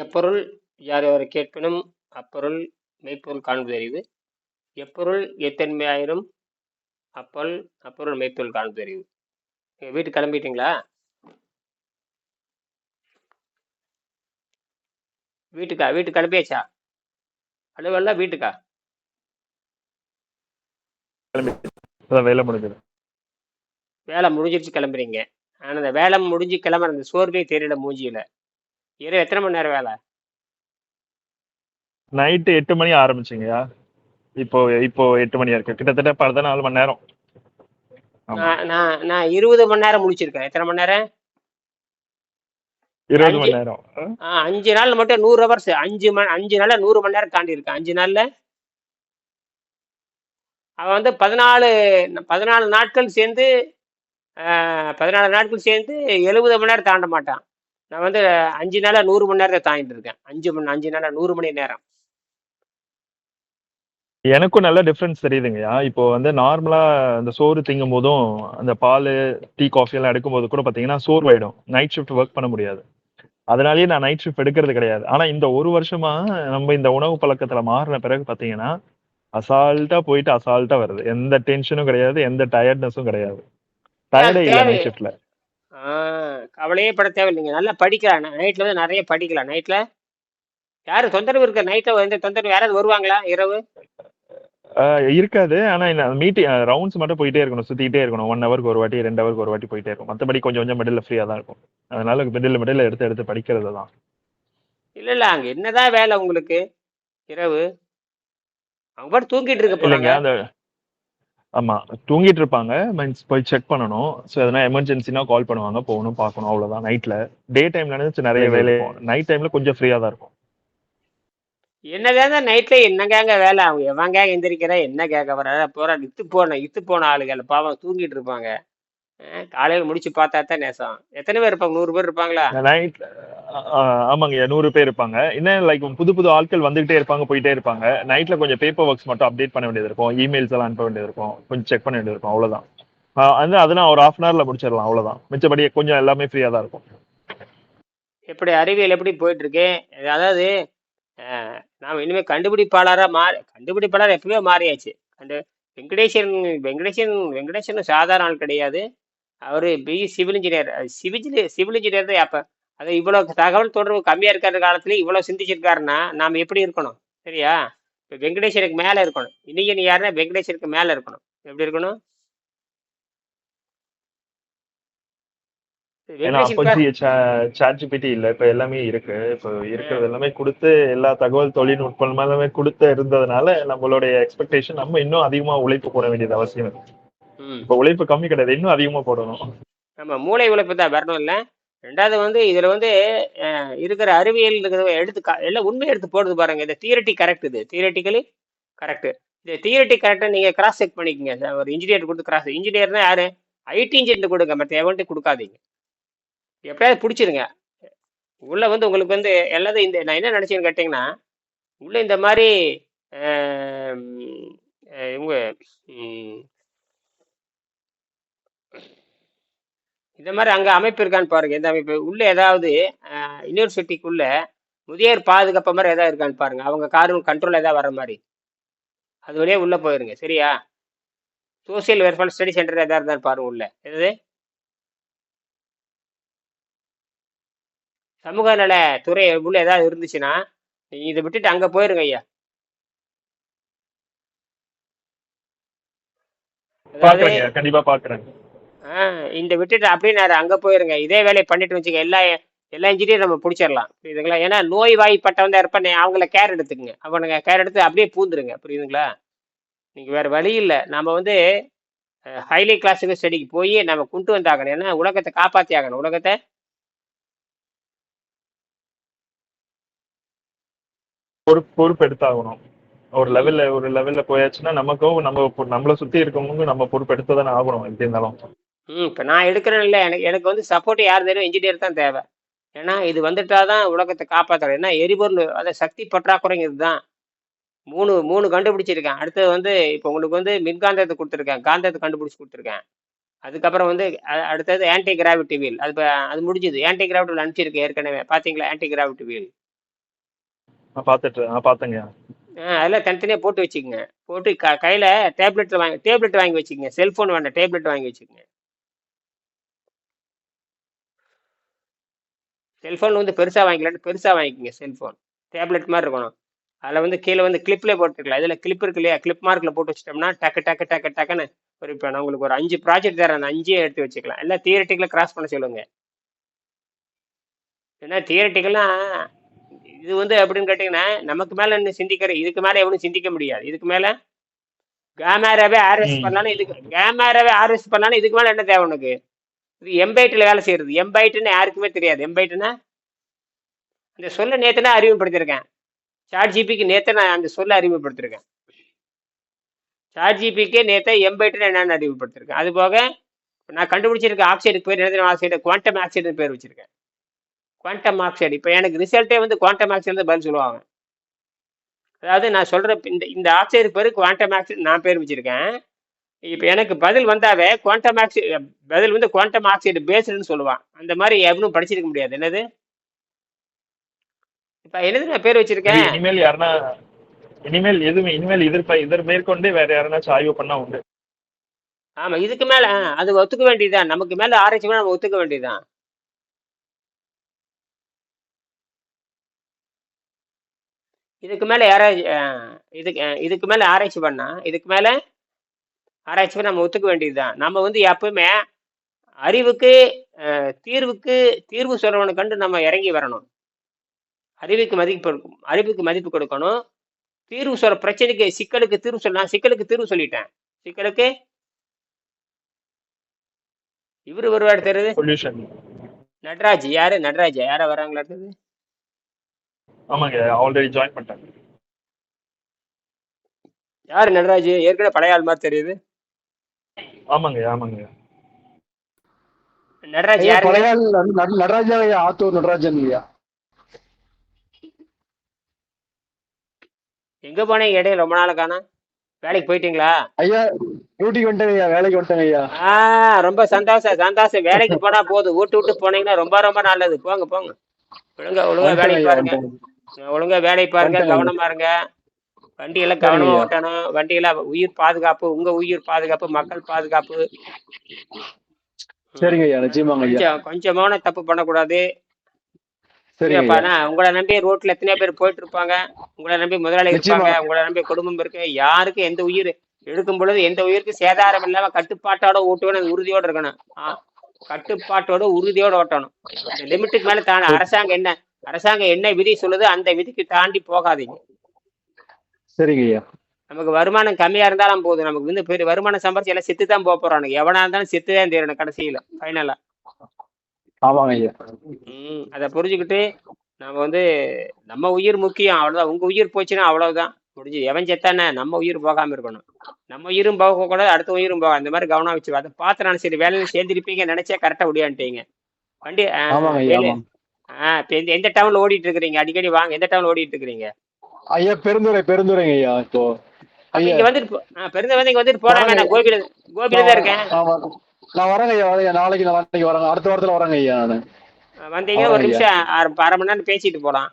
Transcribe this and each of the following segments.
எப்பொருள் யார் யாரை கேட்பினும் அப்பொருள் மெய்ப்பொருள் காண்பது அறிவு. எப்பொருள் எத்தன்மையாயிரும் அப்பொருள் அப்பொருள் மெய்ப்பொருள் காண்பது அறிவு. நீங்கள் வீட்டுக்கு கிளம்பிட்டீங்களா? வீட்டுக்கா? வீட்டுக்கு கிளம்பியாச்சா? அலுவலா வீட்டுக்கா? வேலை முடிஞ்சது. வேலை முடிஞ்சிருச்சு கிளம்புறீங்க. ஆனால் அந்த வேலை முடிஞ்சு கிளம்புற அந்த சோர்வே தெரியல மூஞ்சியில. இரவு எத்தனை மணி நேரம் வேலை? நைட்டு எட்டு மணி ஆரம்பிச்சிங்கயா இப்போ இப்போ எட்டு மணி இருக்கு. கிட்டத்தட்ட பதினாலு மணி நேரம். நான் நான் இருபது மணி நேரம் முடிச்சிருக்கேன். எத்தனை மணி நேரம்? இருபது மணி நேரம். அஞ்சு நாள் மட்டும் நூறு ஹவர்ஸ் அஞ்சு மணி அஞ்சு நாள்ல நூறு மணி நேரம் தாண்டி இருக்கேன். அஞ்சு நாள்ல? அவன் வந்து பதினாலு பதினாலு நாட்கள் சேர்ந்து பதினாலு நாட்கள் சேர்ந்து எழுபது மணி நேரம் தாண்ட மாட்டான். நான் வந்து அஞ்சு நாளா நூறு மணி நேரத்தை தாண்டிட்டு இருக்கேன். அஞ்சு மணி அஞ்சு நாளா நூறு மணி நேரம். எனக்கும் நல்ல டிஃப்ரென்ஸ் தெரியுதுங்கய்யா. இப்போ வந்து நார்மலா அந்த சோறு திங்கும் போதும் அந்த பால் டீ காஃபி எல்லாம் எடுக்கும்போது கூட பாத்தீங்கன்னா சோர்வாயிடும். நைட் ஷிஃப்ட் ஒர்க் பண்ண முடியாது. அதனாலயே நான் நைட் ஷிஃப்ட் எடுக்கிறது கிடையாது. ஆனா இந்த ஒரு வருஷமா நம்ம இந்த உணவு பழக்கத்துல மாறின பிறகு பாத்தீங்கன்னா அசால்ட்டா போயிட்டு அசால்ட்டா வருது. எந்த டென்ஷனும் கிடையாது எந்த டயர்ட்னஸும் கிடையாது. டயர்டே இல்லை நைட் ஷிஃப்ட்ல கவலையே பட தேவையில்லைங்க. நல்லா படிக்கலாம். நைட்ல வந்து நிறைய படிக்கலாம். நைட்ல யாரு தொந்தரவு இருக்க? நைட்ல எந்த தொந்தரவு? யாராவது வருவாங்களா இரவு? இருக்காது. ஆனா இந்த மீட்டிங் ரவுண்ட்ஸ் மட்டும் போயிட்டே இருக்கணும். சுத்திட்டே இருக்கணும். ஒன் ஹவருக்கு ஒரு வாட்டி ரெண்டு ஹவருக்கு ஒரு வாட்டி போயிட்டே இருக்கும். மத்தபடி கொஞ்சம் கொஞ்சம் மிடில் ஃப்ரீயா தான் இருக்கும். அதனால மிடில் மிடில் எடுத்து எடுத்து படிக்கிறது தான். இல்ல இல்ல. அங்க என்னதான் வேலை உங்களுக்கு? இரவு? அவங்க பாட்டு தூங்கிட்டு இருக்க போறாங்க. அந்த ஆமா தூங்கிட்டு இருப்பாங்க மீன்ஸ் போய் செக் பண்ணணும். ஸோ எதனா எமர்ஜென்சினா கால் பண்ணுவாங்க. போகணும் பார்க்கணும் அவ்வளவுதான். நைட்ல டே டைம்ல நினைச்சு நிறைய வேலை நைட் டைம்ல கொஞ்சம் ஃப்ரீயா தான் இருக்கும். என்னதான் நைட்ல என்னங்க வேலை? அவங்க எவங்க எந்திரிக்கிற என்ன கேட்க வர போற இத்து போன இத்து போன ஆளுகள். பாவம் தூங்கிட்டு இருப்பாங்க காலையில முடிச்சு பார்த்தா தான் நேசம். எத்தனை பேர் இருப்பாங்க? நூறு பேர் இருப்பாங்களா? நைட் ஆமாங்க நூறு பேர் இருப்பாங்க. இன்னும் லைக் புது புது ஆட்கள் வந்துகிட்டே இருப்பாங்க போயிட்டே இருப்பாங்க. நைட்ல கொஞ்சம் பேப்பர் ஒர்க்ஸ் மட்டும் அப்டேட் பண்ண வேண்டியது இருக்கும். இமெயில்ஸ் எல்லாம் அனுப்ப வேண்டியது இருக்கும். கொஞ்சம் செக் பண்ண வேண்டியது இருக்கும். அவ்வளவுதான். வந்து அதெல்லாம் ஒரு ஹாஃப் அன் ஹவர்ல முடிச்சிடலாம். அவ்வளவுதான். மிச்சபடி கொஞ்சம் எல்லாமே ஃப்ரீயா தான் இருக்கும். எப்படி அறிவியல் எப்படி போயிட்டு இருக்கு அதாவது நாம இனிமே கண்டுபிடிப்பாளரா மாறி கண்டுபிடிப்பாளர் எப்பவே மாறியாச்சு. கண்டு வெங்கடேசன் வெங்கடேசன் வெங்கடேசன் சாதாரண ஆள் கிடையாது. அவரு B. Civil engineer civil civil engineer தான் அப்ப. அது இவ்வளவு தகவல் தொடர்பு கம்மியா இருக்கிற காலத்துல இவ்வளவு சிந்திச்சிருக்காருன்னா நாம எப்படி இருக்கணும்? சரியா? இப்ப வெங்கடேசனுக்கு மேல இருக்கணும். இன்னைக்கு நீ யாருன்னா வெங்கடேசனுக்கு மேல இருக்கணும். எப்படி இருக்கணும்? ஏன்னா வெங்கடேசன் பேர் அப்போதைக்கு சாட் ஜிபிடி இல்ல இப்ப எல்லாமே இருக்கு. இப்போ இருக்கிறது எல்லாமே கொடுத்து எல்லா தகவல் தொழில்நுட்பம் எல்லாமே கொடுத்து இருந்ததுனால நம்மளுடைய எக்ஸ்பெக்டேஷன் நம்ம இன்னும் அதிகமா உழைப்பு போட வேண்டியது அவசியம் இருக்கு இப்ப உழைப்பு கம்மி கிடையாது. இன்னும் அதிகமா போடணும். நம்ம மூளை உழைப்பு தான் வரணும் இல்லை. ரெண்டாவது வந்து இதுல வந்து இருக்கிற அறிவியல் இருக்கிறத எடுத்து எல்லாம் உண்மையை எடுத்து போடுது பாருங்க. இந்த தியரட்டி கரெக்ட் இது. தியரட்டிக்கலி கரெக்ட் இந்த தியரட்டி கரெக்டா நீங்க கிராஸ் செக் பண்ணிக்கங்க. ஒரு இன்ஜினியர் கொடுத்து கிராஸ் இன்ஜினியர்னா யாரு? ஐடி இன்ஜினியர் கொடுங்க. மற்ற எவன்ட்டு கொடுக்காதீங்க. எப்படியாவது பிடிச்சிருங்க. உள்ள வந்து உங்களுக்கு வந்து எல்லாத்தையும் இந்த நான் என்ன நினைச்சேன்னு கேட்டிங்கன்னா உள்ள இந்த மாதிரி இவங்க இந்த மாதிரி அங்கே அமைப்பு இருக்கான்னு பாருங்க. இந்த அமைப்பு உள்ள ஏதாவது யூனிவர்சிட்டிக்குள்ள முதியோர் பாதுகாப்பு மாதிரி ஏதாவது இருக்கான்னு பாருங்க. அவங்க காரும் கண்ட்ரோல் ஏதாவது வர மாதிரி. அது வழியே உள்ள போயிருங்க. சரியா? சோசியல் வெல்ஃபேர் ஸ்டடி சென்டர் ஏதாவது இருந்தாலும் பாருங்க உள்ள. எது சமூக நல துறை உள்ள ஏதாவது இருந்துச்சுன்னா நீங்க இதை விட்டுட்டு அங்க போயிருங்க ஐயா. கண்டிப்பா பாக்குறேன். ஆ இந்த விட்டுட்டு அப்படியே நேரம் அங்கே போயிருங்க. இதே வேலையை பண்ணிட்டு வச்சுக்க எல்லா எல்லா இன்ஜினியரும் நம்ம பிடிச்சிடலாம். புரியுதுங்களா? ஏன்னா நோய் வாய்ப்பட்டவன் தான் இருப்பான் அவங்கள கேர் எடுத்துக்கங்க. அவனுங்க கேர் எடுத்து அப்படியே பூந்துருங்க. புரியுதுங்களா? நீங்கள் வேறு வழி இல்லை. நம்ம வந்து ஹைலி கிளாஸுக்கு ஸ்டடிக்கு போய் நம்ம கொண்டு வந்தாகணும். ஏன்னா உலகத்தை காப்பாற்றி ஆகணும். உலகத்தை பொறுப்பு பொறுப்பு எடுத்தாகணும் ஒரு லெவல்ல ஒரு லெவல்ல போயாச்சுன்னா நமக்கும் நம்ம நம்மளை சுத்தி இருக்கவங்க நம்ம பொறுப்பு எடுத்துதானே ஆகணும் எப்படி இருந்தாலும். ம் இப்போ நான் எடுக்கிறேன் இல்லை எனக்கு எனக்கு வந்து சப்போர்ட் யார் தெரியும்? இன்ஜினியர் தான் தேவை. ஏன்னா இது வந்துட்டாதான் உலகத்தை காப்பாற்றுறோம் ஏன்னா எரிபொருள் அதை சக்தி பற்றாக்குறைங்கிறது தான். மூணு மூணு கண்டுபிடிச்சிருக்கேன். அடுத்தது வந்து இப்போ உங்களுக்கு வந்து மின்காந்தத்தை கொடுத்துருக்கேன். காந்தத்தை கண்டுபிடிச்சி கொடுத்துருக்கேன். அதுக்கப்புறம் வந்து அடுத்தது ஆன்டி கிராவிட்டி வீல் அது இப்ப- அது முடிஞ்சுது. ஆன்டி கிராவிட்டி வீல் அனுப்பிச்சிருக்கு ஏற்கனவே. பார்த்தீங்களா ஆன்டி கிராவிட்டி வீல் பார்த்துட்டு நான் பார்த்தேங்கய்யா ஆ அதெல்லாம் தனித்தனியாக போட்டு வச்சுக்கோங்க. போட்டு க கையில் டேப்லெட் வாங்கி டேப்லெட் வாங்கி வச்சுக்கோங்க. செல்ஃபோன் வேண்டாம். டேப்லெட் வாங்கி வச்சுக்கோங்க. செல்ஃபோன் வந்து பெருசாக வாங்கிக்கலாம்னு பெருசாக வாங்கிக்கோங்க செல்ஃபோன் டேப்லெட் மாதிரி இருக்கணும். அதில் வந்து கீழே வந்து கிளிப்லேயே போட்டுருக்கலாம் இதில் கிளிப் இருக்கு இல்லையா? கிளிப் மார்க்கில் போட்டு வச்சிட்டோம்னா டக்கு டக்கு டக்கு டக்குன்னு ஒரு இப்போ நான் உங்களுக்கு ஒரு அஞ்சு ப்ராஜெக்ட் தரேன் அந்த அஞ்சே எடுத்து வச்சுக்கலாம். எல்லாம் தியரட்டிக்கலாக கிராஸ் பண்ண சொல்லுங்க. ஏன்னா தியரட்டிக்கெல்லாம் இது வந்து எப்படின்னு கேட்டிங்கன்னா நமக்கு மேலே இன்னும் சிந்திக்கிற இதுக்கு மேலே எவனும் சிந்திக்க முடியாது. இதுக்கு மேலே கேமராவே ஆர்எஸ் ம். பண்ணாலும் இதுக்கு கேமராவே ஆர்எஸ் பண்ணாலும் இதுக்கு மேலே என்ன தேவை உனக்கு? இது எம்பைட்டில் வேலை செய்கிறது எம்பைட்டுன்னு யாருக்குமே தெரியாது. எம்பைட்டுன்னா அந்த சொல்ல நேற்று அறிமுகப்படுத்தியிருக்கேன். சாட் ஜிபிக்கு நேற்று நான் அந்த சொல்ல அறிமுகப்படுத்திருக்கேன் சாட் ஜிபிக்கு நேற்று எம்பைட்டுன்னு என்னன்னு அறிமுகப்படுத்திருக்கேன் அது போக நான் கண்டுபிடிச்சிருக்க ஆக்சைடுக்கு பேர் என்ன ஆக்சைடு குவாண்டம் ஆக்சைடுன்னு பேர் வச்சிருக்கேன். Quantum oxide. இப்போ எனக்கு ரிசல்ட்டே வந்து குவாண்டம் ஆக்சைடு பதில் சொல்லுவாங்க. அதாவது நான் சொல்கிற இந்த இந்த ஆக்சைடு பேர் குவாண்டம் ஆக்சைடு நான் பேர் வச்சுருக்கேன். இப்போ எனக்கு பதில் வந்தாவே குவாண்டம் ஆக்சைடு பதில் வந்து குவாண்டம் ஆக்சைடு பேஸ்டுன்னு சொல்லுவான். அந்த மாதிரி எவனும் படிச்சிருக்க முடியாது. என்னது? இப்போ என்னது நான் பேர் வச்சிருக்கேன்? இனிமேல் யாருன்னா இனிமேல் எதுவுமே இனிமேல் இதர் இதர் மேற்கொண்டு வேற யாருனாச்சும் ஆய்வு பண்ணா உண்டு. ஆமா இதுக்கு மேல அது ஒத்துக்க வேண்டியதுதான். நமக்கு மேல ஆராய்ச்சி பண்ணா நம்ம ஒத்துக்க வேண்டியதுதான். இதுக்கு மேல அஹ், இதுக்கு இதுக்கு மேல ஆராய்ச்சி பண்ணா இதுக்கு மேல ஆராய்ச்சி பண்ண நம்ம ஒத்துக்க வேண்டியதுதான். நம்ம வந்து எப்பவுமே அறிவுக்கு தீர்வுக்கு தீர்வு சொல்றவனை கண்டு நம்ம இறங்கி வரணும். அறிவுக்கு மதிப்பு அறிவுக்கு மதிப்பு கொடுக்கணும். தீர்வு சொல்ற பிரச்சனைக்கு சிக்கலுக்கு தீர்வு சொல்ல நான் சிக்கலுக்கு தீர்வு சொல்லிட்டேன். சிக்கலுக்கு? இவரு வருவார் தெரியுது? சொல்யூஷன். நடராஜ் யாரு? நடராஜ் யாரா வராங்களா இருக்குது ஆமாங்க ஆல்ரெடி ஜாயின் பண்ணிட்டாங்க. யாரு நடராஜ்? ஏற்கனவே பழைய ஆள் மாதிரி தெரியுது. ஆமாங்க ஆமாங்க. நடராஜ் ஐயா நட- நட- ஆத்தூர் நடராஜன் ஐயா. எங்க போனீங்க இடையில ரொம்ப நாள் காணோம். வேலைக்கு போயிட்டீங்களா? ஐயா டியூட்டிக்கு வந்துட்டேங்க ஐயா வேலைக்கு வந்துட்டேங்க ஐயா. ஆ ரொம்ப சந்தோஷம் சந்தோஷம். வேலைக்கு போனா போதும். வீட்டு விட்டு போனீங்கன்னா ரொம்ப ரொம்ப நல்லது. போங்க போங்க. ஒழுங்கா ஒழுங்கா வந்துட்டேங்க வேலைக்கு ஐயா பாருங்க. வந்துட்டேங்க. ஒழுங்கா வேலையை பாருங்க வந்துட்டேங்க. கவனமா இருங்க. வண்டியெல்லாம் கவனமா. ஓட்டணும். வண்டியெல்லாம் உயிர் பாதுகாப்பு உங்க உயிர் பாதுகாப்பு மக்கள் பாதுகாப்பு. சரிங்க ஐயா நிச்சயமாங்க ஐயா. கொஞ்சம் கொஞ்சமான தப்பு பண்ணக்கூடாது. உங்களை நம்பி ரோட்ல எத்தனை பேர் போயிட்டு இருப்பாங்க உங்களை நம்பி முதலாளி. இருப்பாங்க. உங்களை நம்பி குடும்பம் இருக்கு. யாருக்கு எந்த உயிர்? எடுக்கும் பொழுது எந்த உயிருக்கு சேதாரம் இல்லாம கட்டுப்பாட்டோட ஓட்டுவேன் உறுதியோட இருக்கணும். கட்டுப்பாட்டோட உறுதியோட ஓட்டணும். இந்த லிமிட்டுக்கு மேல தாண்டி அரசாங்கம் என்ன? அரசாங்கம் என்ன விதி சொல்லுது அந்த விதிக்கு தாண்டி போகாதீங்க. சரிங்க ஐயா. நமக்கு வருமானம் கம்மியா இருந்தாலும் போதும். நமக்கு வந்து பெரிய வருமானம் சம்பாரிச்சு எல்லாம் செத்து தான் போக போறானுங்க எவனா இருந்தாலும் செத்து தான் தீரணும் கடைசியில ஃபைனலா ஆமாங்க ஐயா. ம் அதை புரிஞ்சுக்கிட்டு நம்ம வந்து நம்ம உயிர் முக்கியம். அவ்வளவுதான். உங்க உயிர் போச்சுன்னா அவ்வளவுதான். முடிஞ்சு எவன் செத்தானே நம்ம உயிர் போகாம இருக்கணும். நம்ம உயிரும் போகக்கூடாது அடுத்த உயிரும் போக அந்த மாதிரி கவனம் வச்சு அதை பார்த்து நான் சரி வேலையில சேர்ந்திருப்பீங்க நினைச்சா கரெக்டா முடியான்ட்டீங்க வண்டி ஆ, ஆமாங்க ஐயா வேலை- ஆமாங்க. ஆ இப்போ எந்த எந்த டவுன்ல ஓடிட்டு இருக்கிறீங்க? அடிக்கடி வாங்க எந்த டவுன்ல ஓடிட்டு இருக்கிறீங்க? ஐயா பெருந்துறை பெருந்துறைங்க ஐயா இப்போ. அப்ப ஐயா. இங்க வந்துட்டு போ- ஆ, பெருந்த வந்து இங்க வந்துட்டு போறாங்க. நான் தான் இருக்கேன். வரேங்க ஐயா வரேங்க. நாளைக்கு நான் நாளைக்கு வரேங்க. அடுத்த வாரத்துல வரேங்க ஐயா நான். வந்தீங்கன்னா ஒரு நிமிஷம். அரை மணி நேரம் பேசிட்டு போலாம்.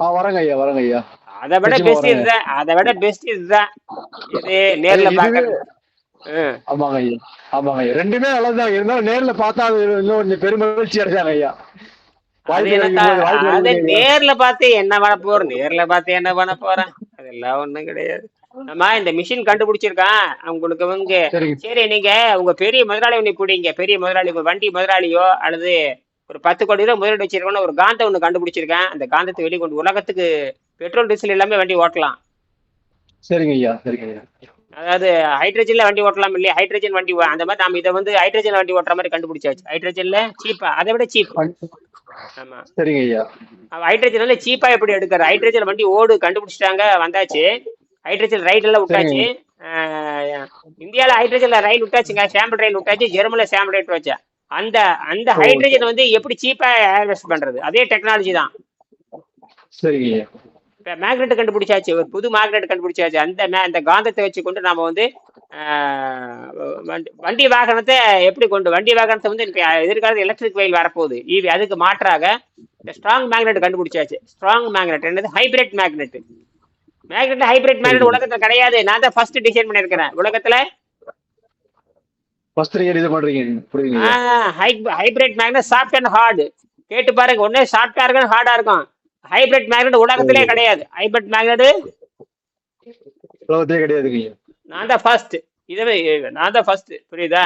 ஆ வரேங்க ஐயா வரேங்க ஐயா. அதை விட பெஸ்ட். இதுதான். அதை விட பெஸ்ட் இதுதான். இது நேர்ல பாக்குறது ம். ஆமாங்க ஐயா ஆமாங்க ஐயா. ரெண்டுமே நல்லதுதான். இருந்தாலும் நேர்ல பார்த்தா இன்னும் கொஞ்சம் பெருமகிழ்ச்சி அடைஞ்சாங்க ஐயா. நேர்ல பார்த்து என்ன பண்ண போறேன் நேர்ல பார்த்து என்ன பண்ண போறேன் அதெல்லாம் ஒண்ணும் கிடையாது. நம்ம இந்த மிஷின் கண்டுபிடிச்சிருக்கான். உங்களுக்கு வந்து சரி நீங்க உங்க பெரிய முதலாளி ஒண்ணு பிடிங்க. பெரிய முதலாளி உங்க வண்டி முதலாளியோ அல்லது ஒரு பத்து கோடி ரூபாய் முதலீடு வச்சிருக்கோன்னு ஒரு காந்தம் ஒண்ணு கண்டுபிடிச்சிருக்கேன். அந்த காந்தத்தை வெளியே கொண்டு உலகத்துக்கு பெட்ரோல் டீசல் எல்லாமே வண்டி ஓட்டலாம். சரிங்க ஐயா சரிங்க ஐயா. அதாவது ஹைட்ரஜன்ல வண்டி ஓட்டலாம் இல்லையா? ஹைட்ரஜன் வண்டி அந்த மாதிரி நாம இதை வந்து ஹைட்ரஜன் வண்டி ஓட்டுற மாதிரி கண்டுபிடிச்சாச்சு. ஹைட்ரஜன்ல சீப்பா அதை விட சீப் ஆமா. சரிங்க ஐயா. அவ ஹைட்ரஜன் வந்து சீப்பா எப்படி எடுக்கிற ஹைட்ரஜன் வண்டி ஓடு கண்டுபிடிச்சிட்டாங்க வந்தாச்சு. ஹைட்ரஜன் ரைட் எல்லாம் விட்டாச்சு. இந்தியால ஹைட்ரஜன்ல ரயில் விட்டாச்சுங்க. சாம்பிள் ரயில் விட்டாச்சு. ஜெர்மன்ல சாம்பிள் ரயில் வச்சா அந்த அந்த. ஹைட்ரஜன் வந்து எப்படி சீப்பா ஹார்வெஸ்ட் பண்றது? அதே டெக்னாலஜி தான். சரிங்க இப்போ மேக்னெட் கண்டுபிடிச்சாச்சு ஒரு புது மேக்னெட் கண்டுபிடிச்சாச்சு. அந்த மே- அந்த காந்தத்தை வச்சு கொண்டு நாம வந்து வண்டி- வண்டி வாகனத்தை எப்படி கொண்டு வண்டி வாகனத்தை வந்து எதிர்காலத்தில் எலக்ட்ரிக் வெயில் வரப்போகுது. ஈவி அதுக்கு மாற்றாக இந்த ஸ்ட்ராங் மேக்னெட் கண்டுபிடிச்சாச்சு. ஸ்ட்ராங் மேக்னெட் என்னது? Hybrid magnet magnet hybrid magnet உலகத்துல கிடையாது. நான் தான் ஃபர்ஸ்ட் டிசைன் பண்ணிருக்கிறேன் உலகத்துல? Hybrid magnet soft and hard கேட்டு பாருங்க. ஒண்ணே சாஃப்டா இருக்கும் ஹார்டா இருக்கும். ஹைபிரிட் மேக்னெட் உலகத்திலே கிடையாது. ஹைபிரிட் மேக்னெட் உலகத்திலே கிடையாதுங்க ஐயா நான் தான் ஃபர்ஸ்ட் இதுவே நான் தான் ஃபர்ஸ்ட் புரியுதா?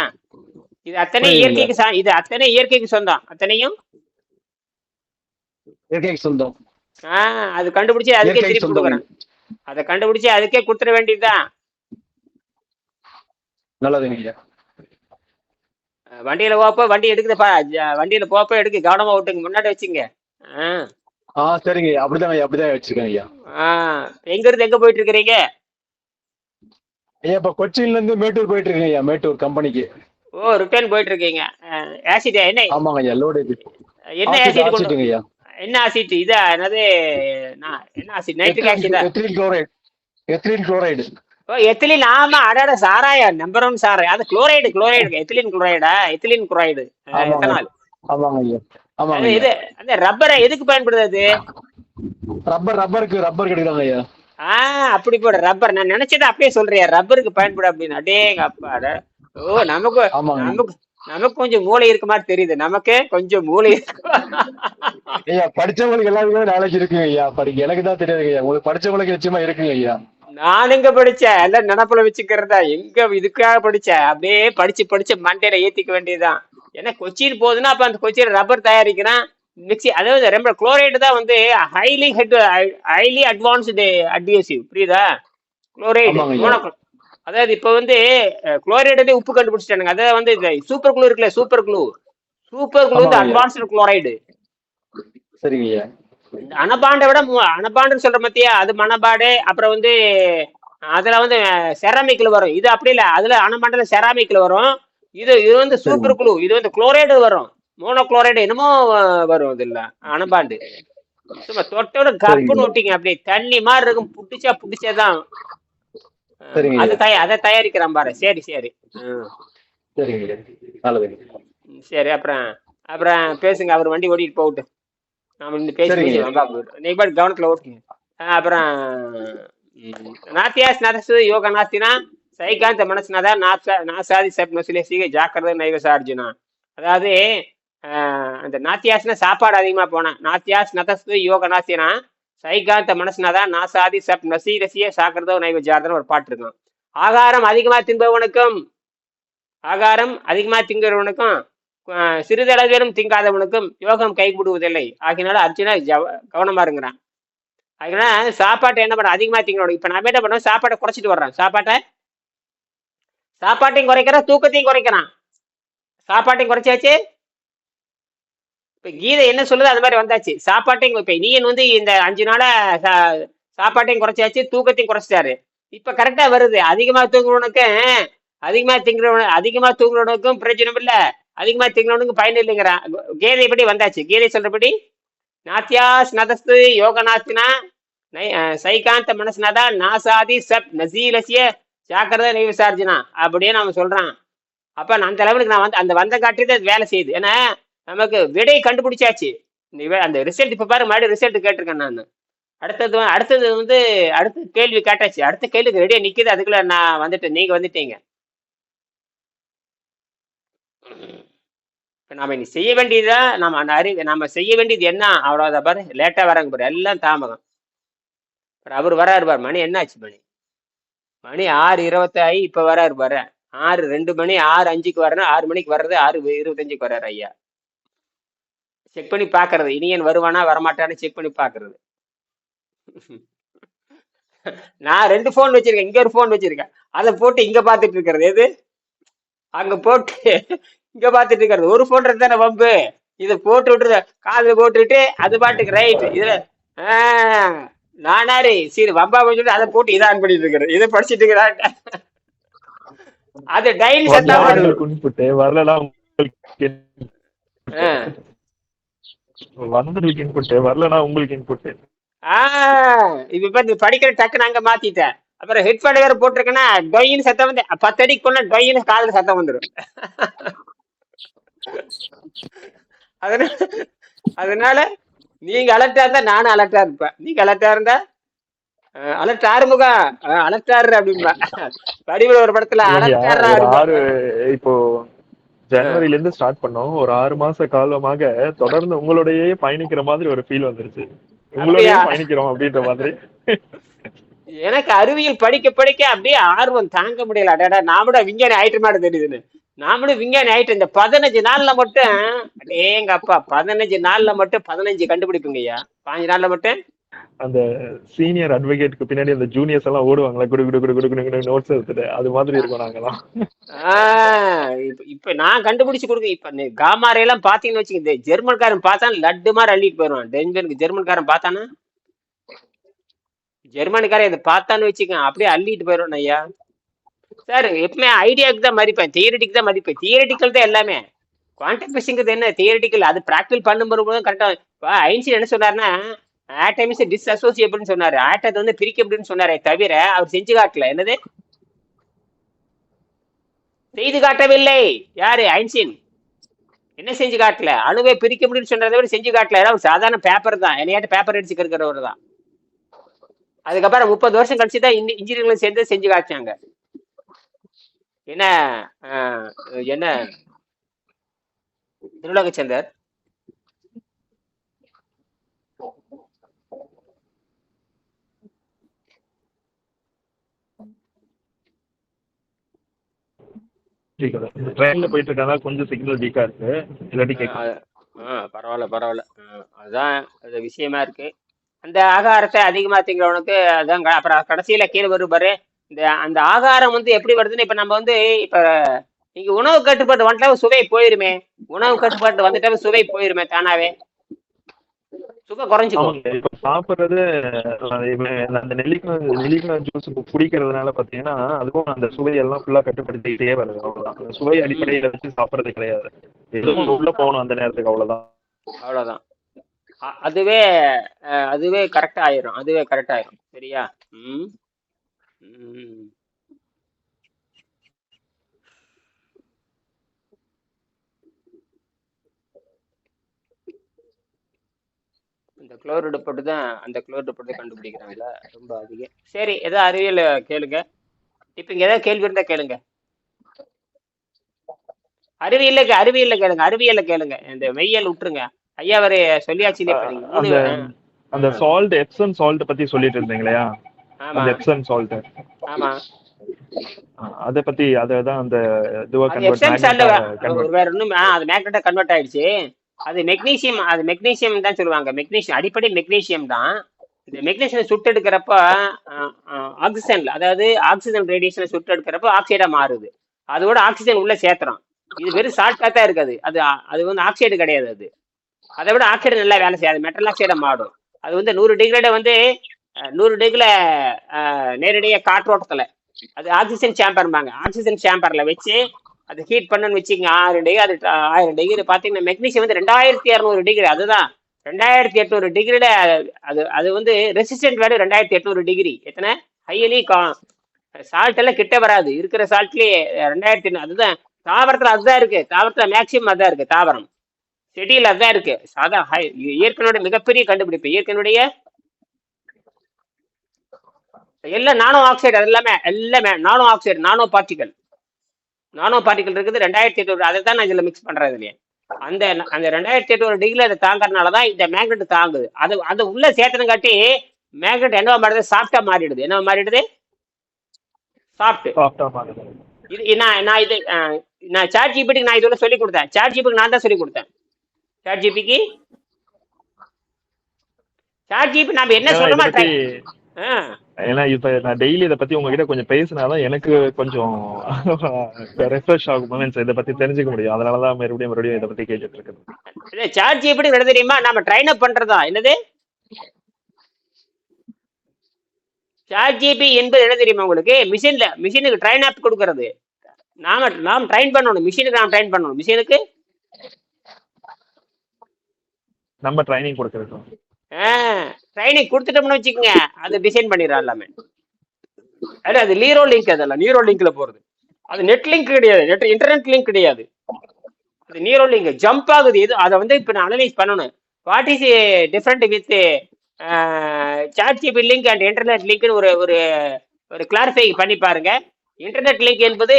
இது அத்தனை. இயற்கைக்கு சா- இது அத்தனை இயற்கைக்கு சொந்தம். அத்தனையும்? இயற்கைக்கு சொந்தம். ஆஹ் அது கண்டுபிடிச்சு அதுக்கே திருப்பி கொடுக்குறேன். அதை கண்டுபிடிச்சு அதுக்கே கொடுத்துட வேண்டியதுதான். நல்லதுங்க வண்டியில போப்போ வண்டி எடுக்குதுப்பா வண்டியில போப்போ எடுக்கு கவனமா விட்டுங்க முன்னாடி வச்சுங்க. ஆஹ் ஆ சரிங்க ஐயா. அப்படிதான் ஐயா அப்படிதான் வச்சிருக்கேன் ஐயா. ஆஹ் எங்க இருந்து எங்க போயிட்டு இருக்கிறீங்க ஐயா இப்ப கொச்சின்ல இருந்து மேட்டூர் போயிட்டு இருக்கேன் ஐயா மேட்டூர் கம்பெனிக்கு. ஓ ரிட்டர்ன் போயிட்டு இருக்கீங்க ஆசிட் என்ன? ஆமாங்க ஐயா லோடு என்ன ஆசிட் கொண்டு ஆசிட்டுங்க ஐயா. என்ன ஆசிட் இதா என்னது நான் என்ன ஆசிட் நைட்ரிக் ஆசிடா எத்திலீன் குளோரைடு எத்திலீன் குளோரைடு ஓ எத்திலின் ஆமா அடாட சாராயா நம்பர் ஒன் சாராய். அது குளோரைடு குளோரைடு எத்திலின் குளோரைடா எத்திலின் குளோரைடு ஆமாங்க. எத்தனால் ஆமாங்க ஐயா. ஐயா இது அந்த ரப்பரை எதுக்கு பயன்படுது அது ரப்பர் ரப்பருக்கு ரப்பர் கிடைக்கிறாங்க ஐயா. ஆ அப்படி போட ரப்பர். நான் நினைச்சதை அப்படியே சொல்றியா? ரப்பருக்கு பயன்படும் அப்படின்னு. அடேங்க அப்பாட ஓ நமக்கு நமக்கு நமக்கு கொஞ்சம் மூளை இருக்க மாதிரி தெரியுது. நமக்கு கொஞ்சம் மூளை இருக்கு. ஐயா படிச்சவங்களுக்கு எல்லாருக்குமே நாலேஜ் இருக்குங்க ஐயா. படிக்க எனக்கு தான் தெரியாதுங்க ஐயா. உங்களுக்கு படிச்சவங்களுக்கு நிச்சயமா இருக்குங்க ஐயா. நான் எங்க படிச்சேன்? எல்லாம் நினப்புல வச்சுக்கிறதா? எங்க இதுக்காக படிச்சேன்? அப்படியே படிச்சு படிச்சு மண்டையில ஏத்திக்க வேண்டியதுதான். ஏன்னா கொச்சின் போகுதுன்னா அப்ப அந்த கொச்சின் ரப்பர் தயாரிக்கிறான். மிக்சி அதாவது ரொம்ப குளோரைடு தான் வந்து highly head highly advanced adhesive புரியுதா? குளோரைடு அதாவது இப்ப வந்து குளோரைடுலேயே உப்பு கண்டுபிடிச்சிட்டானுங்க. அதாவது வந்து சூப்பர் குளூ இருக்குல்ல சூப்பர் குளூ சூப்பர் குளூ வந்து. அட்வான்ஸ்டு குளோரைடு சரிங்க ஐயா. இந்த அனபாண்டை விட அனபாண்டுன்னு சொல்ற மத்தியா அது மணபாடு அப்புறம் வந்து அதுல வந்து செராமிக்ல வரும். இது அப்படி இல்ல அதுல அனபாண்டுல செராமிக்ல வரும். இது இது வந்து சூப்பர் குளூ இது வந்து குளோரைடு வரும். மோனோ குளோரைடு என்னமோ வரும் இது இல்ல அனபாண்டு சும்மா தொட்டோட கப்புன்னு ஒட்டிங்க அப்படியே தண்ணி மாதிரி இருக்கும். புடிச்சா புடிச்சாதான் அது தய அதை தயாரிக்கிறான் பாரு. சரி சரி. சரி அப்புறம் அப்புறம் பேசுங்க. அவர் வண்டி ஓட்டிட்டு போகட்டும். நாம இந்த பேசி. நீ பாட்டு கவனத்துல ஓட்டுங்க. அப்புறம் நாத்தியாஸ் நதசு யோக நாஸ்தினா சைகாந்த மனசுனாதா நாசா நாசாதி சப் நசுலே சீக ஜாக்கிரதை அதாவது அந்த நாத்தியாஸ்னா சாப்பாடு அதிகமாக போனேன் நாத்தியாஸ் நதஸ்து யோக நாஸ்தினா சைகாந்த மனசுனாதான் நாசாதி சப் நசி ரசிய சாக்கிரதோ நைவ ஒரு பாட்டு இருக்கும் ஆகாரம் அதிகமாக தின்பவனுக்கும் ஆகாரம் அதிகமாக திங்கிறவனுக்கும் சிறிதளவிலும் திங்காதவனுக்கும் யோகம் கைகூடுவதில்லை ஆகினால அர்ஜுனா ஜவ- கவனமாக இருக்கிறான் அதனால சாப்பாட்டை என்ன பண்ண அதிகமாக திங்கணும் இப்போ நம்ம என்ன பண்ணுவோம் சாப்பாட்டை குறைச்சிட்டு வர்றோம் சாப்பாட்டை சாப்பாட்டையும் குறைக்கிறான் தூக்கத்தையும் குறைக்கிறான். சாப்பாட்டையும் குறைச்சாச்சு. இப்ப கீதை என்ன சொல்லுது? அது மாதிரி வந்தாச்சு. சாப்பாட்டையும் இப்ப நீயன் வந்து இந்த அஞ்சு நாளா சா- சாப்பாட்டையும் குறைச்சாச்சு தூக்கத்தையும் குறைச்சிட்டாரு. இப்ப கரெக்டா வருது. அதிகமா தூங்குறவனுக்கும் அதிகமா திங்குறவன அதிகமா தூங்குறவனுக்கும் பிரயோஜனம் இல்ல. அதிகமா திங்குறவனுக்கும் பயன் இல்லைங்கிறான் கீதை படி வந்தாச்சு. கீதை சொல்றபடி நாத்தியா ஸ்நதஸ்து யோகநாத்தினா நை- சைகாந்த மனசுனாதான் நாசாதி சப் நசீலசிய ஜாக்கிரதை விசாரிச்சுனா. அப்படியே நம்ம சொல்றான். அப்ப நான் அந்த லெவலுக்கு நான் வந்து அந்த வந்த காட்டுறது வேலை செய்யுது. ஏன்னா நமக்கு விடை கண்டுபிடிச்சாச்சு. அந்த ரிசல்ட் இப்ப பாரு மறுபடியும் ரிசல்ட் கேட்டிருக்கேன் நான். அடுத்தது அடுத்தது வந்து அடுத்த கேள்வி கேட்டாச்சு. அடுத்த கேள்விக்கு ரெடியா நிக்குது. அதுக்குள்ள நான் வந்துட்டு நீங்க வந்துட்டீங்க. இப்ப நாம இனி செய்ய வேண்டியதுதான் நம்ம அந்த அறிவு நம்ம செய்ய வேண்டியது என்ன? அவ்வளவுதான் பாரு. லேட்டா வராங்க பாரு. எல்லாம் தாமதம். அவர் வராரு பாரு. மணி என்னாச்சு மணி? மணி ஆறு இருபத்தாயி இப்ப வராரு வர ஆறு ரெண்டு மணி ஆறு அஞ்சுக்கு வரனா ஆறு மணிக்கு வர்றது ஆறு இருபத்தஞ்சுக்கு வர்றாரு ஐயா. செக் பண்ணி பாக்குறது. இனியன் வருவானா வரமாட்டான்னு செக் பண்ணி பாக்குறது. நான் ரெண்டு ஃபோன் வச்சிருக்கேன். இங்க ஒரு ஃபோன் வச்சிருக்கேன். அதை போட்டு இங்க பாத்துட்டு இருக்கிறது எது? அங்க போட்டு இங்க பாத்துட்டு இருக்கிறது. ஒரு போன் தானே வம்பு? இதை போட்டு விட்டுருத காதுல போட்டுட்டு அது பாட்டுக்கு ரைட் இதுல ஆஹ் நானாரு சரி வம்பா சொல்லிட்டு அதை போட்டு இதை ஆன் பண்ணிட்டு இருக்கிறது இதை படிச்சிட்டு இருக்கிறாங்க. அது. வந்ததுக்கு இன்புட் வரலனா உங்களுக்கு இன்புட் ஆஹ் இப்ப இப்ப படிக்கிற டக்குன்னு அங்க மாத்திட்டேன். அப்புறம் ஹெட்ஃபோன் வேற போட்டிருக்கேன்னா டொயின்னு சத்தம் வந்து பத்து அடிக்கு காதுல சத்தம் வந்துடும் அதனால அதனால நீங்க அலர்ட்டா இருந்தா நானும் அலர்ட்டா இருப்பேன். நீங்க அலர்ட்டா இருந்தா அலர்ட் ஆறுமுகா அலர்ட்டாரு அப்படின்பா வடிவில் ஒரு படத்துல அலர்ட்டாரா இப்போ ஜனவரில இருந்து ஸ்டார்ட் பண்ணோம். ஒரு ஆறு மாச காலமாக தொடர்ந்து உங்களோடயே பயணிக்கிற மாதிரி ஒரு ஃபீல் வந்துருச்சு. உங்களோடயே? பயணிக்கிறோம் அப்படின்ற மாதிரி. எனக்கு அறிவியல் படிக்க படிக்க அப்படியே ஆர்வம் தாங்க முடியல. அடடா நாமட விஞ்ஞானி ஆயிட்டு மாட்ட தெரியுதுன்னு. நாமளும் விஞ்ஞானி ஆயிட்டு இந்த பதினஞ்சு நாள்ல மட்டும் அடேங்க அப்பா பதினஞ்சு நாள்ல மட்டும் பதினஞ்சு கண்டுபிடிப்புங்கய்யா பாஞ்சு நாள்ல மட்டும்? அந்த சீனியர் அட்வொகேட்க்கு பின்னாடி அந்த ஜூனியர்ஸ் எல்லாம் ஓடுவாங்களா குடு குடு குடு குடு குடு நோட்ஸ் எடுத்துட்டு அது மாதிரி இருக்கும் நாங்கெல்லாம். இப்ப நான் கண்டுபிடிச்சு கொடுக்க இப்ப இந்த காமாரை எல்லாம் பாத்தீங்கன்னு வச்சுக்க ஜெர்மன்காரன் பார்த்தா லட்டு மாதிரி அள்ளிட்டு போயிடுவான். டென்ஜனுக்கு ஜெர்மன்காரன் பார்த்தானா? ஜெர்மனுக்காரன் இதை பார்த்தான்னு வச்சுக்க அப்படியே அள்ளிட்டு போயிடுவான் ஐயா. சார் எப்பவுமே ஐடியாவுக்கு தான் மதிப்பேன் தியரிட்டிக்கு தான் மதிப்பேன். தியரிட்டிக்கல் தான் எல்லாமே. குவான்டம் பிசிங்கிறது என்ன? தியரிட்டிக்கல் அது ப்ராக்டிகல் பண்ணும்போது கரெக்டா ஐன்ஸ்டீன் என்ன சொன்னாருன்னா ஆட்டம் இஸ் டிஸ்அசோசியபிள்னு சொன்னார். ஆட்டத்தை வந்து பிரிக்க சொன்னாரே தவிர அவர் செஞ்சு காட்டல. என்னது? செய்து காட்டவில்லை. யாரு? ஐன்ஸ்டீன் என்ன செஞ்சு காட்டல? அணுவை பிரிக்க முடியும்னு சொன்னதை விட செஞ்சு காட்டல. ஏன்னா ஒரு சாதாரண பேப்பர் தான். என்னையாட்ட பேப்பர் அடிச்சு இருக்கிறவர் தான் அதுக்கப்புறம் முப்பது வருஷம் கழிச்சு தான் இன்ஜினியர்களும் சேர்ந்து செஞ்சு காட்டினாங்க. என்ன என்ன? திருலோகச்சந்தர். ட்ரெயின்ல போயிட்டு இருக்கனால கொஞ்சம் சிக்னல் வீக்கா இருக்கு. இல்லாட்டி பரவாயில்ல பரவாயில்ல. அதுதான் அது விஷயமா இருக்கு. அந்த ஆகாரத்தை அதிகமா திங்கிறவனுக்கு அதான் அப்புறம் கடைசியில கீழே வரும் பாரு இந்த அந்த ஆகாரம் வந்து எப்படி வருதுன்னு இப்ப நம்ம வந்து இப்ப நீங்க உணவு கட்டுப்பாடு வந்துட்டா சுவை போயிருமே. உணவு கட்டுப்பாடு வந்துட்டா சுவை போயிருமே தானாவே. சுவை குறைஞ்சிக்கும். இப்ப சாப்பிடுறது அந்த நெல்லிக்காய் நெல்லிக்காய் ஜூஸ் குடிக்கிறதுனால பாத்தீங்கன்னா அதுவும் அந்த சுவையெல்லாம் ஃபுல்லா கட்டுப்படுத்திக்கிட்டே வருது. அவ்வளவுதான். அந்த சுவை அடிப்படையில வச்சு சாப்பிடுறது கிடையாது. ஒண்ணு உள்ள போகணும் அந்த நேரத்துக்கு அவ்வளவுதான். அவ்வளவுதான். அதுவே அதுவே கரெக்ட் ஆயிரும். அதுவே கரெக்ட் ஆயிரும். சரியா? ம் ம். இந்த குளோரைடு போட்டு தான் அந்த குளோரைடு போட்டு கண்டுபிடிக்கிறாங்களா? ரொம்ப அதிகம். சரி ஏதோ அறிவியல் கேளுங்க. இப்போ இங்க ஏதாவது கேள்வி இருந்தா கேளுங்க. அறிவியல்ல கே- அறிவியல்ல கேளுங்க அறிவியல்ல கேளுங்க. இந்த மெய்யல் விட்டுருங்க ஐயா அவரு சொல்லியாச்சு அந்த சால்ட் எப்சன் சால்ட் பத்தி சொல்லிட்டு இருந்தீங்க இல்லையா ஆமா அந்த எப்சன் சால்ட் ஆமா. அத பத்தி அததான் அந்த இதுவா கன்வெர்ட் எப்சம் வேற ஒண்ணும் அது மேக்னட்டா கன்வெர்ட் ஆயிடுச்சு. அது மெக்னீசியம் அது மெக்னீசியம் தான் சொல்லுவாங்க. மெக்னீசியம் அடிப்படை மெக்னீசியம் தான். இந்த மெக்னீசியம் சுட்டெடுக்கிறப்ப ஆக்சிஜன்ல அதாவது ஆக்சிஜன் ரேடியேஷனை சுட்டெடுக்கிறப்ப ஆக்சைடா மாறுது. அதோட ஆக்சிஜன் உள்ள சேர்த்துறோம். இது வெறும் சால்ட்டா தான் இருக்குது. அது அது வந்து ஆக்சைடு கிடையாது அது. அதை விட ஆக்சைடு நல்லா வேலை செய்யாது. மெட்டல் ஆக்சைடா மாறும். அது வந்து நூறு டிகிரில வந்து நூறு டிகிரில நேரடியாக காற்றோட்டத்தில் அது ஆக்சிஜன் சேம்பர்மாங்க ஆக்சிஜன் சேம்பரில் வச்சு அது ஹீட் பண்ணுன்னு வச்சுக்கோங்க ஆயிரம் டிகிரி அது ஆயிரம் டிகிரி. பார்த்தீங்கன்னா மெக்னீஷியம் வந்து ரெண்டாயிரத்தி இரநூறு டிகிரி. அதுதான். ரெண்டாயிரத்தி எட்நூறு டிகிரியில் அது அது வந்து ரெசிஸ்டன்ட் வேல்யூ ரெண்டாயிரத்தி எட்நூறு டிகிரி. எத்தனை? ஹையலி சால்ட் எல்லாம் கிட்ட வராது. இருக்கிற சால்ட்லேயே ரெண்டாயிரத்தி அதுதான். தாவரத்தில் அதுதான் இருக்குது தாவரத்தில் மேக்சிமம் அதுதான் இருக்குது தாவரம். செடியில் அதுதான் இருக்குது சாதா ஹை இயற்கையினுடைய மிகப்பெரிய கண்டுபிடிப்பு. இயற்கையினுடைய எல்லாம் நானோ ஆக்சைடு அது எல்லாமே எல்லாமே nano oxide nano particle nano particle இருக்குது ரெண்டாயிரத்தி எட்நூறு அதை தான் நான் இதில் மிக்ஸ் பண்ணுறது இல்லையா அந்த அந்த ரெண்டாயிரத்தி எட்நூறு டிகிரி அதை தாங்கறதுனால தான் இந்த மேக்னெட் தாங்குது. அது அது உள்ள சேர்த்தனங்காட்டி மேக்னெட் என்னவா மாறுது? சாஃப்டா மாறிடுது. என்னவா மாறிடுது? சாஃப்ட் இது நான் நான் இது நான் சாட் ஜிபிக்கு நான் இதோட சொல்லி கொடுத்தேன். சாட் ஜிபிக்கு நான் தான் சொல்லி கொடுத்தேன். சாட் ஜிபிக்கு சாட் ஜிபி நம்ம என்ன சொல்றோமோ ஏன்னா இப்ப நான் டெய்லி இத பத்தி உங்ககிட்ட கொஞ்சம் பேசினாதான் எனக்கு கொஞ்சம் ரெஃப்ரெஷ் ஆகும் மீன்ஸ் இதை பத்தி தெரிஞ்சுக்க முடியும். அதனாலதான் மறுபடியும் மறுபடியும் இதை பத்தி கேட்டுட்டு இருக்குது சார்ஜ் எப்படி என்ன தெரியுமா? நாம ட்ரைன் அப் பண்றதா? என்னது? சார்ஜ் ஜிபி என்பது என்ன தெரியுமா உங்களுக்கு? மிஷின்ல மிஷினுக்கு ட்ரைன் அப் கொடுக்கறது. நாம நாம் ட்ரைன் பண்ணணும். மிஷினுக்கு நாம் ட்ரைன் பண்ணணும். மிஷினுக்கு நம்ம ட்ரைனிங் கொடுக்கறது. ட்ரைனிங் கொடுத்துட்டோம்னு வச்சுக்கோங்க. அது டிசைன் பண்ணிடுறா எல்லாமே. அது அது லீரோ லிங்க் அதெல்லாம் நியூரோ லிங்க்ல போறது. அது நெட் லிங்க் கிடையாது. நெட் இன்டர்நெட் லிங்க் கிடையாது. அது நியூரோ லிங்க் ஜம்ப் ஆகுது. இது அதை வந்து இப்போ நான் அனலைஸ் பண்ணணும். What is different with chat GPT link and internet லிங்க்னு ஒரு ஒரு ஒரு கிளாரிஃபை பண்ணி பாருங்க. இன்டர்நெட் லிங்க் என்பது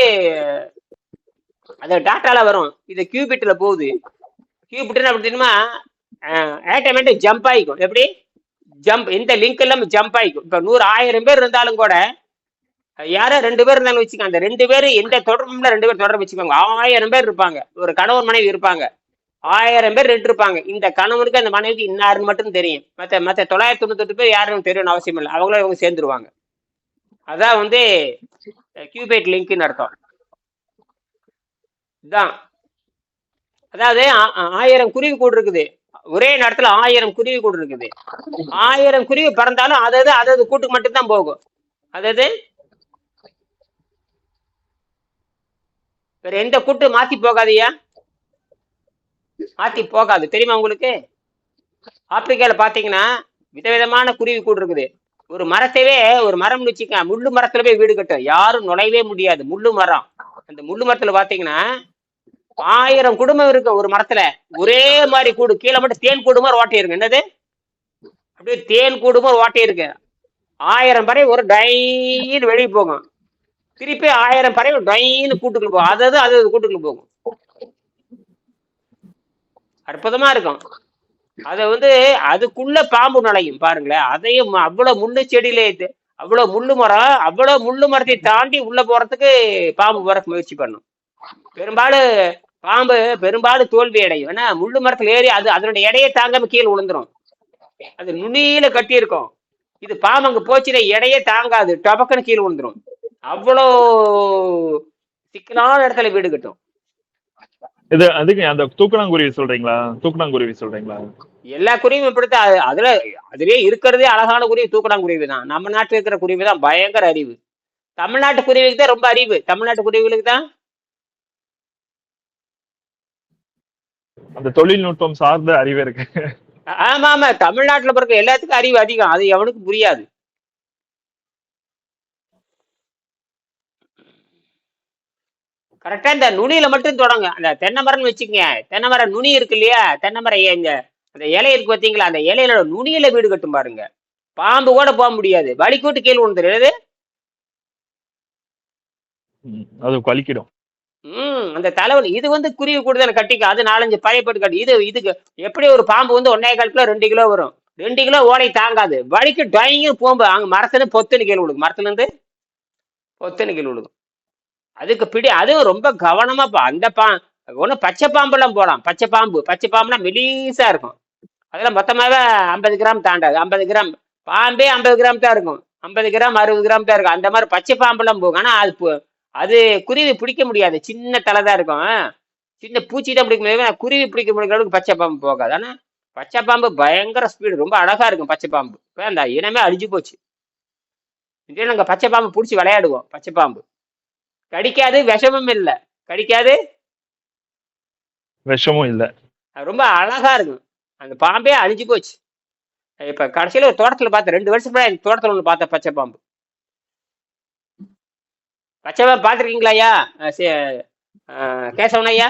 அது டாட்டால வரும். இது கியூபிட்ல போகுது. கியூபிட்னு அப்படி தெரியுமா? ஆட்டோமேட்டிக் ஜம்ப் ஆகிக்கும் எப்படி? ஜம்ப் இந்த லிங்க் எல்லாம் ஜம்ப் ஆகிக்கும் இப்போ நூறு ஆயிரம் பேர் இருந்தாலும் கூட யாரோ ரெண்டு பேர் இருந்தாலும் வச்சுக்கோங்க. அந்த ரெண்டு பேர் எந்த தொடர்புல ரெண்டு பேர் தொடர்பு வச்சுக்கோங்க. ஆயிரம் பேர் இருப்பாங்க. ஒரு கணவன் மனைவி இருப்பாங்க. ஆயிரம் பேர் ரெண்டு இருப்பாங்க. இந்த கணவனுக்கு அந்த மனைவிக்கு இன்னாருன்னு மட்டும் தெரியும். மற்ற மற்ற தொள்ளாயிரத்தி தொண்ணூத்தெட்டு பேர் யாருன்னு தெரியணும்னு அவசியம் இல்லை. அவங்களும் இவங்க சேர்ந்துருவாங்க. அதான் வந்து கியூபேட் லிங்க்னு அர்த்தம். இதான். அதாவது ஆ- ஆயிரம் குருவி கூடு இருக்குது. ஒரே நேரத்துல ஆயிரம் குருவி கூடு இருக்குது. ஆயிரம் குருவி பறந்தாலும் அதாவது அதாவது கூட்டுக்கு மட்டும்தான் போகும். அதாவது வேற எந்த கூட்டு மாத்தி போகாதியா மாத்தி போகாது. தெரியுமா உங்களுக்கு? ஆப்பிரிக்கால பாத்தீங்கன்னா விதவிதமான குருவி கூடு இருக்குது. ஒரு மரத்தவே ஒரு மரம் வச்சுக்க முள்ளு மரத்துல போய் வீடு கட்டும். யாரும் நுழையவே முடியாது. முள்ளு மரம். அந்த முள்ளு மரத்துல பாத்தீங்கன்னா ஆயிரம் குடும்பம் இருக்கு ஒரு மரத்துல. ஒரே மாதிரி கூடு. கீழே மட்டும் தேன் கூடு மாதிரி ஓட்டை இருக்கு. என்னது? அப்படியே தேன் கூடு மாதிரி ஓட்டை இருக்கு. ஆயிரம் பறை ஒரு டைன்னு வெளியே போகும். திருப்பி ஆயிரம் பறவை டைன்னு கூட்டுக்குள்ள போகும். அதாவது அது கூட்டுக்குள்ள போகும். அற்புதமா இருக்கும். அதை வந்து அதுக்குள்ள பாம்பு நுழையும். பாருங்களேன். அதையும் அவ்வளவு முள்ளு செடியில அவ்வளவு முள்ளு மரம். அவ்வளவு முள்ளு மரத்தை தாண்டி உள்ள போறதுக்கு பாம்பு வர முயற்சி பண்ணும். பெரும்பாலும் பாம்பு பெரும்பாலும் தோல்வி அடையும். ஏன்னா முள்ளு மரத்துல ஏறி அது அதனுடைய எடையை தாங்காம கீழே விழுந்துரும். அது நுனியில கட்டி இருக்கும் இது பாம்பு அங்க போச்சுன்னா எடையே தாங்காது. டபக்குன்னு கீழே விழுந்துரும். அவ்வளோ சிக்கலான இடத்துல வீடு கட்டும். இது அதுக்கு அந்த தூக்கணாங்குருவி சொல்றீங்களா? தூக்கணாங்குருவி சொல்றீங்களா? எல்லா குருவியும் இப்படித்தான். அது- அதுல அதுலயே இருக்கிறதே அழகான குருவி தூக்கணாங்குருவி தான். நம்ம நாட்டுல இருக்கிற குருவி தான் பயங்கர அறிவு. தமிழ்நாட்டு குருவிக்கு தான் ரொம்ப அறிவு. தமிழ்நாட்டு குருவிகளுக்கு தான் அந்த தொழில்நுட்பம் சார்ந்த அறிவு இருக்கு. ஆமா ஆமா. தமிழ்நாட்டுல பிறகு எல்லாத்துக்கும் அறிவு அதிகம். அது எவனுக்கு புரியாது. கரெக்டா இந்த நுனியில மட்டும் தொடங்க. அந்த தென்னை மரம்னு வச்சுக்கங்க. தென்னை மரம் நுனி இருக்கு இல்லையா? தென்னை மரம் இந்த அந்த இலை இருக்கு பாத்தீங்களா அந்த இலையில நுனியில வீடு கட்டும் பாருங்க. பாம்பு கூட போக முடியாது. வலிக்கூட்டு கீழே ஒன்று தெரியாது அது கலிக்கிடும் ம் அந்த தலைவலி. இது வந்து குருவி கூடுதல் கட்டிக்கும். அது நாலஞ்சு பயப்பட்டு கட்டி. இது இதுக்கு எப்படி ஒரு பாம்பு வந்து ஒன்னே கால் கிலோ ரெண்டு கிலோ வரும். ரெண்டு கிலோ ஓடை தாங்காது. வழிக்கு டொயங்கு போம்பு. அங்கே மரத்துல பொத்துன்னு கீழே விழுகும். மரத்துல இருந்து பொத்துன்னு கீழே விழுகும். அதுக்கு பிடி அதுவும் ரொம்ப கவனமா பா அந்த பா ஒன்றும் பச்சை பாம்பெல்லாம் போலாம். பச்சை பாம்பு. பச்சை பாம்புனா மெலீஸாக இருக்கும். அதெல்லாம் மொத்தமாகவே ஐம்பது கிராம் தாண்டாது. ஐம்பது கிராம். பாம்பே ஐம்பது கிராம் தான் இருக்கும். ஐம்பது கிராம் அறுபது கிராம் தான் இருக்கும். அந்த மாதிரி பச்சை பாம்பெல்லாம் போகும். ஆனால் அது அது குருவி பிடிக்க முடியாது. சின்ன தலை தான் இருக்கும். சின்ன பூச்சி தான் பிடிக்க முடியாது. குருவி பிடிக்க முடிக்கிற அளவுக்கு பச்சை பாம்பு போகாது. ஆனா பச்சை பாம்பு பயங்கர ஸ்பீடு ரொம்ப அழகா இருக்கும் பச்சை பாம்பு. இப்ப அந்த இனமே அழிஞ்சு போச்சு. இதே நாங்க பச்சை பாம்பு பிடிச்சி விளையாடுவோம் பச்சை பாம்பு. கடிக்காது விஷமும் இல்லை. கடிக்காது? விஷமும் இல்ல. அது ரொம்ப அழகா இருக்கும். அந்த பாம்பே அழிஞ்சு போச்சு. இப்ப கடைசியில ஒரு தோட்டத்துல பார்த்தேன். ரெண்டு வருஷம் முன்னாடி தோட்டத்துல ஒன்று பார்த்தேன் பச்சை பாம்பு. பச்சை பாம்பு பார்த்துருக்கீங்களா ஐயா கேசவன் ஐயா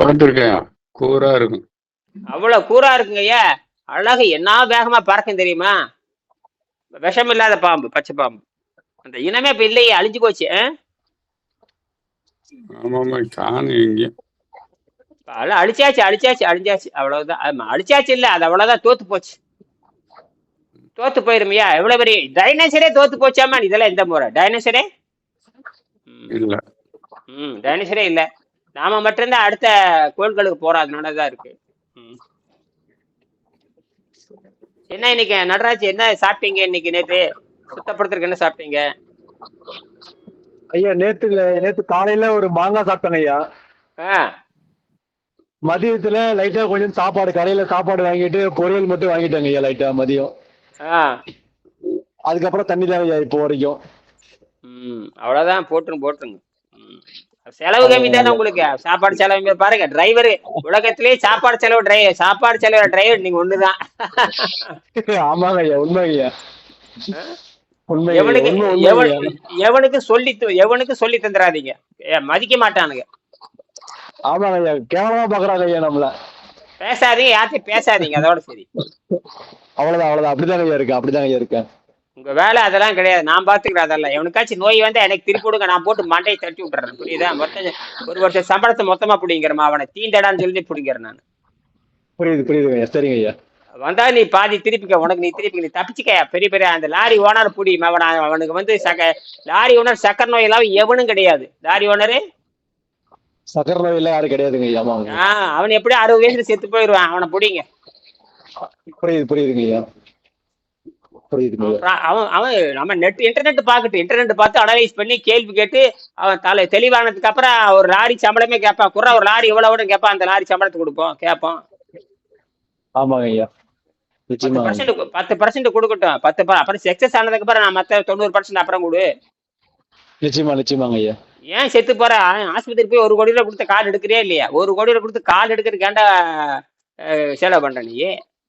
பார்த்துருக்கேன் கூரா இருக்கும். அவ்வளவு கூரா இருக்குங்க ஐயா அழகு என்ன வேகமா பறக்கும் தெரியுமா? விஷம் இல்லாத பாம்பு பச்சை பாம்பு. அந்த இனமே இப்ப இல்லையே அழிஞ்சு போச்சு அழிச்சாச்சு அழிச்சாச்சு அழிஞ்சாச்சு. அவ்வளவுதான். ஆமா, அழிச்சாச்சு இல்ல அது அவ்வளவுதான் தோத்து போச்சு. தோத்து போயிருமையா? எவ்வளவு பெரிய டைனோசரே தோத்து போச்சாமா இதெல்லாம் எந்த முறை டைனோசரே ம், இல்ல. ம் டைனோசரே இல்ல. நாம மட்டும்தான் அடுத்த கோள்களுக்கு போறோம். அதனால தான் இருக்கு. ம். என்ன இன்னைக்கு? நடராஜ் என்ன சாப்பிட்டீங்க இன்னைக்கு நேத்து? சுத்தப்படுத்துறதுக்கு என்ன சாப்பிட்டீங்க? ஐயா நேத்து நேத்து காலையில ஒரு மாங்காய் சாப்பிட்டேங்க ஐயா. ஆ. மதியத்துல லைட்டா கொஞ்சம் சாப்பாடு கடையில சாப்பாடு வாங்கிட்டு பொரியல் மட்டும் வாங்கிட்டேங்க ஐயா லைட்டா மதியம். அதுக்கப்புறம் தண்ணி தான் ஐயா இப்போ வரைக்கும். ம் அவ்வளவுதான் போட்டுருங்க. போட்டுருங்க. செலவு கம்மி தானே உங்களுக்கு? சாப்பாடு செலவு. பாருங்க டிரைவர் உலகத்திலேயே சாப்பாடு செலவு டிரைவர் சாப்பாடு செலவு டிரைவர் நீங்க ஒண்ணுதான். ஆமாங்க ஐயா உண்மை ஐயா. எவனுக்கு. எவனுக்கு சொல்லி எவனுக்கு சொல்லி தந்துடாதீங்க மதிக்க மாட்டானுங்க. ஆமாங்க ஐயா கேவலமா பாக்குறாங்க ஐயா நம்மள. பேசாதீங்க யார்கிட்டயும் பேசாதீங்க அதோட சரி. அவ்வளவுதான் அவ்வளவுதான். அப்படிதாங்க ஐயா இருக்கேன் அப்படிதாங்க ஐயா இருக்கேன். உங்க வேலை அதெல்லாம் கிடையாது. நான் பாத்துக்கிறேன் அதெல்லாம். எவனுக்காச்சும் நோய் வந்தா எனக்கு திருப்பி கொடுங்க. நான் போட்டு மண்டையை தட்டி விட்டுறேன். புரியுதா? மொத்தம் ஒரு வருஷம் சம்பளத்தை மொத்தமா பிடிங்கிறமா அவனை தீண்டடான்னு சொல்லி பிடிக்கிறேன் நான். புரியுது புரியுதுங்க ஐயா. சரிங்க ஐயா. வந்தா நீ பாதி திருப்பிக்க உனக்கு நீ திருப்பி நீ தப்பிச்சுக்க பெரிய பெரிய அந்த லாரி ஓனர் புடி அவன அவனுக்கு வந்து சக்க லாரி ஓனர் சக்கர நோய் எல்லாம் எவனும் கிடையாது. Lorry owner? சக்கரை நோய் யாரும் கிடையாதுங்க ஐயா ஆமாங்க ஆஹ் அவன் எப்படியும் அறுபது வயசுல செத்து போயிடுவான். அவனை பிடிங்க. புரியுது புரியுதுங்க ஐயா. புரியுதுங்க ஐயா. அப்புறம் அவன் அவன் நம்ம நெட் இன்டர்நெட் பார்க்கட்டும். இன்டர்நெட் பார்த்து அனலைஸ் பண்ணி கேள்வி கேட்டு அவன் தலை தெளிவானதுக்கு அப்புறம் ஒரு லாரி சம்பளமே கேட்பான். குறா ஒரு லாரி எவ்வளவு கேட்பான். அந்த லாரி சம்பளத்தை கொடுப்போம் கேட்போம். ஆமாங்க ஐயா. பத்து பர்சன்ட் கொடுக்கட்டும். பத்து அப்புறம் சக்சஸ் ஆனதுக்கு அப்புறம் நான் மத்த தொண்ணூறு பர்சன்ட் அப்புறம் கொடு. நிச்சயமா நிச்சயமாங்க ஐயா. ஏன் செத்து போற? ஆஸ்பத்திரி போய் ஒரு கோடி ரூபா கொடுத்து கார்டு எடுக்கிறியா இல்லையா? ஒரு கோடி ரூபா கொடுத்து கார்டு எடுக்கிறதுக்கு ஏன்டா அஹ், செலவு பண்ற நீ?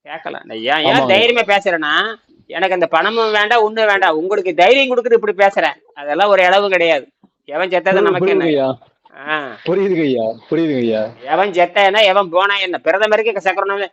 கேட்கலாம் நான் ஏன் ஏன். தைரியமா பேசுறேன்னா எனக்கு அந்த பணமும் வேண்டாம் ஒண்ணும் வேண்டாம். உங்களுக்கு தைரியம் கொடுக்குறது இப்படி பேசுறேன். அதெல்லாம் ஒரு அளவு கிடையாது. எவன் செத்தது நமக்கு என்ன? புரியுதுங்க ஐயா புரியுதுங்க ஐயா எவன் செத்தா என்ன எவன் போனா என்ன? பிரதமருக்கு சக்கரம்